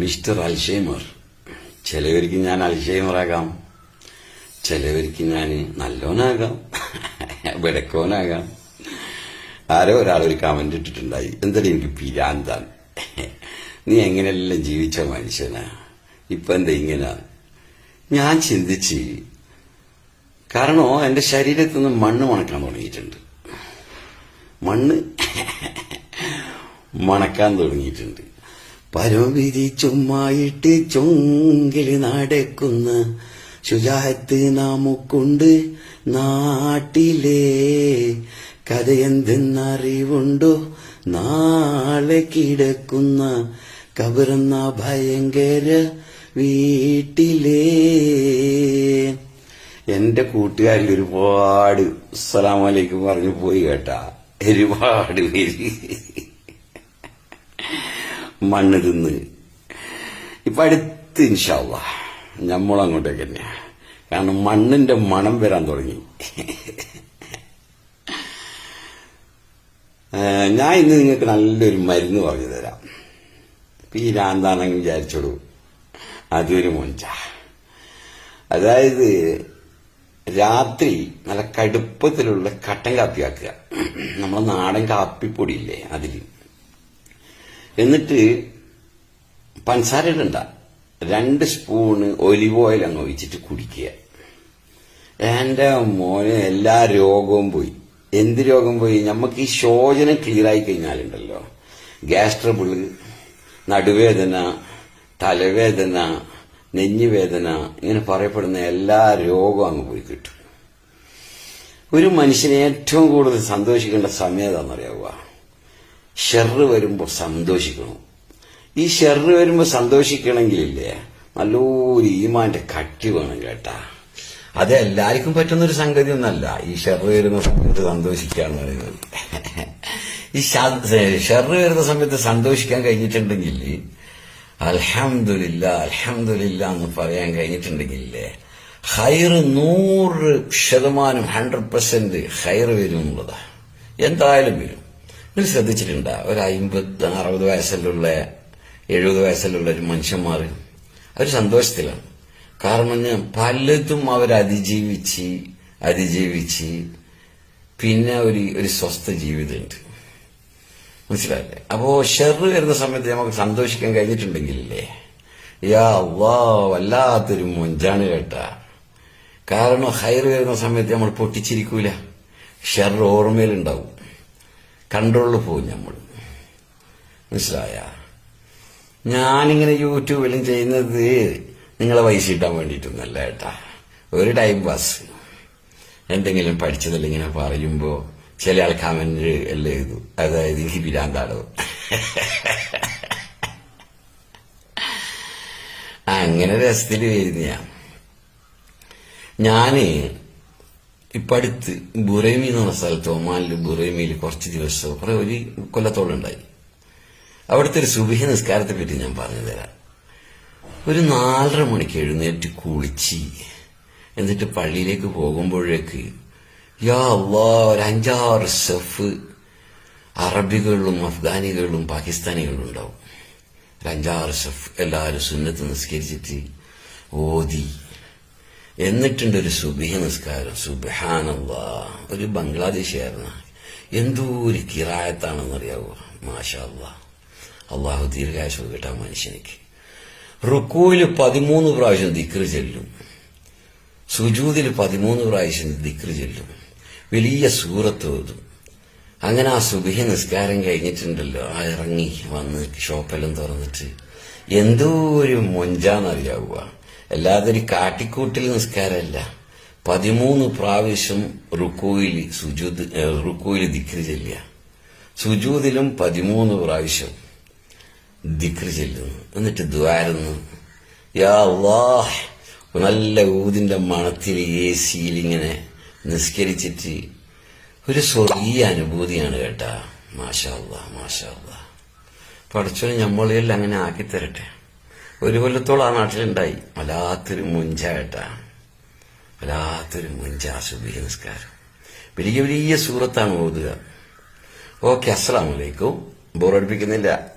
Mister Alzheimer. ചിലവർക്ക് ഞാൻ അൽഷൈമറാകാം. ചിലവർക്ക് ഞാൻ നല്ലവനാകാം വിടക്കോനാകാം ആരോ ഒരാൾ ഒരു കമന്റ് ഇട്ടിട്ടുണ്ടായി. എന്തായാലും എനിക്ക് പിരാന്താൻ നീ എങ്ങനെയെല്ലാം ജീവിച്ച മനുഷ്യനാ? ഇപ്പൊ എന്താ ഇങ്ങനെ? ഞാൻ ചിന്തിച്ച് കാരണം എന്റെ ശരീരത്തിൽ നിന്ന് മണ്ണ് മണക്കാൻ തുടങ്ങിയിട്ടുണ്ട്. മണ്ണ് മണക്കാൻ തുടങ്ങിയിട്ടുണ്ട്. പരവിധി ചുമ്മായിട്ട് ചൊങ്കിൽ നടക്കുന്ന ശുചാഹത്ത് നാമുക്കുണ്ട് നാട്ടിലെ. കഥയെന്തെന്നറിവുണ്ടോ നാളെ കിടക്കുന്ന കബറുന്ന ഭയങ്കര വീട്ടിലേ. എന്റെ കൂട്ടുകാരിൽ ഒരുപാട് അസ്സലാമലൈക്കും പറഞ്ഞു പോയി കേട്ടാ. ഒരുപാട് പേര്. മണ്ണ് തിന്ന് ഇപ്പൊ അടുത്ത് ഇൻഷാല്ല നമ്മളങ്ങോട്ടേക്ക് തന്നെയാ കാരണം മണ്ണിന്റെ മണം വരാൻ തുടങ്ങി. ഞാൻ ഇന്ന് നിങ്ങൾക്ക് നല്ലൊരു മരുന്ന് പറഞ്ഞു തരാം. ഈ രാന്താണെങ്കിൽ വിചാരിച്ചോളൂ. അതൊരു മൊഞ്ച. അതായത് രാത്രി നല്ല കടുപ്പത്തിലുള്ള കട്ടൻ കാപ്പി ആക്കുക. നമ്മളെ നാടൻ കാപ്പിപ്പൊടിയില്ലേ അതിൽ. എന്നിട്ട് പഞ്ചസാര ഇടണ്ട രണ്ട് സ്പൂണ് ഒലിവ് ഓയിൽ അങ്ങ് ഒഴിച്ചിട്ട് കുടിക്കുക. എന്റെ മോനെ എല്ലാ രോഗവും പോയി. എന്ത് രോഗം പോയി? നമുക്ക് ഈ ശോചനം ക്ലിയറായി കഴിഞ്ഞാലുണ്ടല്ലോ. ഗ്യാസ് ട്രബിൾ നടുവേദന തലവേദന നെഞ്ഞുവേദന ഇങ്ങനെ പറയപ്പെടുന്ന എല്ലാ രോഗവും അങ്ങ് പോയി കിട്ടും. ഒരു മനുഷ്യനെ ഏറ്റവും കൂടുതൽ സന്തോഷിക്കേണ്ട സമയം ഏതാണെന്നറിയാവുക ഷെറ് വരുമ്പോൾ സന്തോഷിക്കണം. ഈ ഷെറ് വരുമ്പോൾ സന്തോഷിക്കണമെങ്കിലില്ലേ നല്ലൊരു ഈമാന്റെ കട്ടി വേണം കേട്ടാ. അത് എല്ലാവർക്കും പറ്റുന്നൊരു സംഗതി ഒന്നല്ല ഈ ഷെറ് വരുന്ന സമയത്ത് സന്തോഷിക്കാന്ന് പറയുന്നത്. ഈ ഷെറ് വരുന്ന സമയത്ത് സന്തോഷിക്കാൻ കഴിഞ്ഞിട്ടുണ്ടെങ്കിൽ അലഹമില്ല അലഹമില്ല എന്ന് പറയാൻ കഴിഞ്ഞിട്ടുണ്ടെങ്കിലേ ഹൈർ നൂറ് ശതമാനം ഹൺഡ്രഡ് പെർസെന്റ് ഹൈർ വരും എന്തായാലും വരും. നിങ്ങൾ ശ്രദ്ധിച്ചിട്ടുണ്ട്. ഒരു അമ്പത് അറുപത് വയസ്സിലുള്ള എഴുപത് വയസ്സിലുള്ള ഒരു മനുഷ്യന്മാർ. അവർ സന്തോഷത്തിലാണ്. കാരണം പലതും അവർ അതിജീവിച്ച് അതിജീവിച്ച് പിന്നെ ഒരു ഒരു സ്വസ്ഥ ജീവിതമുണ്ട്. മനസ്സിലായില്ലേ? അപ്പോ ഷെറ് വരുന്ന സമയത്ത് നമുക്ക് സന്തോഷിക്കാൻ കഴിഞ്ഞിട്ടുണ്ടെങ്കിലേ യാ വാ വല്ലാത്തൊരു മൊഞ്ചാണ് കേട്ടാ. കാരണം ഹൈർ വരുന്ന സമയത്ത് നമ്മൾ പൊട്ടിച്ചിരിക്കൂല. ഷെർ ഓർമ്മയിലുണ്ടാവും. കൺട്രോളിൽ പോകും നമ്മൾ മനസ്സിലായ? ഞാനിങ്ങനെ യൂട്യൂബിലും ചെയ്യുന്നത് നിങ്ങളെ പൈസ കിട്ടാൻ വേണ്ടിയിട്ടൊന്നല്ല ഏട്ടാ. ഒരു ടൈം പാസ് എന്തെങ്കിലും പഠിച്ചതല്ല ഇങ്ങനെ പറയുമ്പോൾ ചില ആൾ കമന്റ് എല്ലാം എഴുതും. അതായത് എനിക്ക് പിരാന്താടോ അങ്ങനെ രസത്തിൽ വരുന്ന ഞാൻ ഇപ്പൊ അടുത്ത് ബുറേമി എന്ന് പറഞ്ഞ സ്ഥലത്ത് ഒമാനിൽ ബുറേമിയിൽ കുറച്ച് ദിവസം കുറെ ഒരു കൊല്ലത്തോളം ഉണ്ടായി. അവിടുത്തെ ഒരു സുബിഹ നിസ്കാരത്തെ പറ്റി ഞാൻ പറഞ്ഞു തരാം ഒരു നാലര മണിക്ക് എഴുന്നേറ്റ് കുളിച്ച് എന്നിട്ട് പള്ളിയിലേക്ക് പോകുമ്പോഴേക്ക് യാ അള്ളാ ഒരു അഞ്ചാറ് സെഫ് അറബികളും അഫ്ഗാനികളും പാകിസ്ഥാനികളും ഉണ്ടാവും. ഒരു അഞ്ചാറ് സെഫ് എല്ലാവരും സുന്നത്ത് നിസ്കരിച്ചിട്ട് ഓതി എന്നിട്ടുണ്ട് ഒരു സുബിഹ നിസ്കാരം സുബാനല്ലാ ഒരു ബംഗ്ലാദേശിയായിരുന്ന എന്തോ ഒരു കിറായത്താണെന്നറിയാവോ? മാഷാ അല്ലാ അള്ളാഹു ദീർഘാശ കിട്ടാൻ മനുഷ്യനിക്ക്. റുക്കൂൽ പതിമൂന്ന് പ്രാവശ്യം ദിക്ർ ചെല്ലും. സുജൂതിൽ പതിമൂന്ന് പ്രാവശ്യം ദിക്ർ ചെല്ലും. വലിയ സൂറത്ത് ഓതും. അങ്ങനെ ആ സുബിഹ നിസ്കാരം കഴിഞ്ഞിട്ടുണ്ടല്ലോ. ആ ഇറങ്ങി വന്ന് ഷോപ്പെല്ലാം തുറന്നിട്ട്. എന്തോ ഒരു മൊഞ്ചാന്നറിയാവുക അല്ലാതെ ഒരു കാട്ടിക്കൂട്ടിൽ നിസ്കാരമല്ല. പതിമൂന്ന് പ്രാവശ്യം റുക്കോയിൽ സുജൂദ് റുക്കോയിൽ ദിക്രി ചെല്ലുക. സുജൂദിലും പതിമൂന്ന് പ്രാവശ്യം ദിക്രി ചെല്ലുന്നു. എന്നിട്ട് ദ്വാരുന്നു യാ അള്ളാഹ് നല്ല ഊതിന്റെ മണത്തിൽ എ സിയിൽ ഇങ്ങനെ നിസ്കരിച്ചിട്ട് ഒരു സ്വർഗീയ അനുഭൂതിയാണ് കേട്ടാ. മാഷാ മാഷാ പഠിച്ചോ നമ്മളെല്ലാം അങ്ങനെ ആക്കി തരട്ടെ ഒരു കൊല്ലത്തോളം ആ നാട്ടിലുണ്ടായി. വല്ലാത്തൊരു മുഞ്ചായിട്ടാണ് വല്ലാത്തൊരു മുഞ്ച സുബിഹ നിസ്കാരം. വലിയ വലിയ സൂറത്താണ് ഓതുക. ഓക്കെ അസ്സലാമലൈക്കും ബോറടിപ്പിക്കുന്നില്ല.